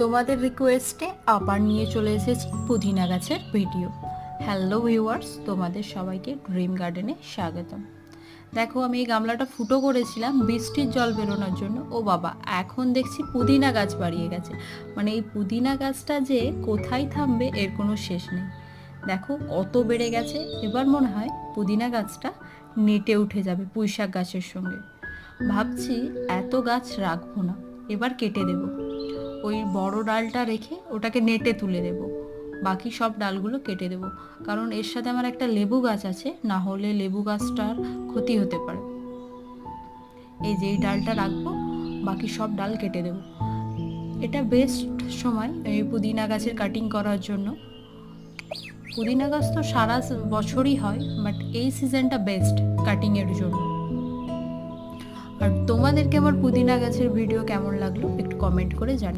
তোমাদের রিকোয়েস্টে আবার নিয়ে চলে এসেছি পুদিনা গাছের ভিডিও হ্যালো ভিউয়ার্স তোমাদের সবাইকে ড্রিম গার্ডেনে স্বাগতম। দেখো, আমি এই গামলাটা ফুটো করেছিলাম বৃষ্টির জল বেরোনোর জন্য। ও বাবা, এখন দেখছি পুদিনা গাছ বাড়িয়ে গেছে। মানে এই পুদিনা গাছটা যে কোথায় থামবে, এর কোনো শেষ নেই। দেখো, কত বেড়ে গেছে। এবার মনে হয় পুদিনা গাছটা নেটে উঠে যাবে পুঁইশাক গাছের সঙ্গে। ভাবছি এত গাছ রাখব না, এবার কেটে দেব। ওই বড় ডালটা রেখে ওটাকে নেটে তুলে দেব বাকি সব ডালগুলো কেটে দেব। কারণ এর সাথে আমার একটা লেবু গাছ আছে, না হলে লেবু গাছটার ক্ষতি হতে পারে। এই যে এই ডালটা রাখব, বাকি সব ডাল কেটে দেব। এটা বেস্ট সময় এই পুদিনা গাছের কাটিং করার জন্য। পুদিনা গাছ তো সারা বছরই হয় বাট এই সিজনটা বেস্ট কাটিংয়ের জন্য। আর তোমাদেরকে আমার পুদিনা গাছের ভিডিও কেমন লাগল, একটু কমেন্ট করে জানি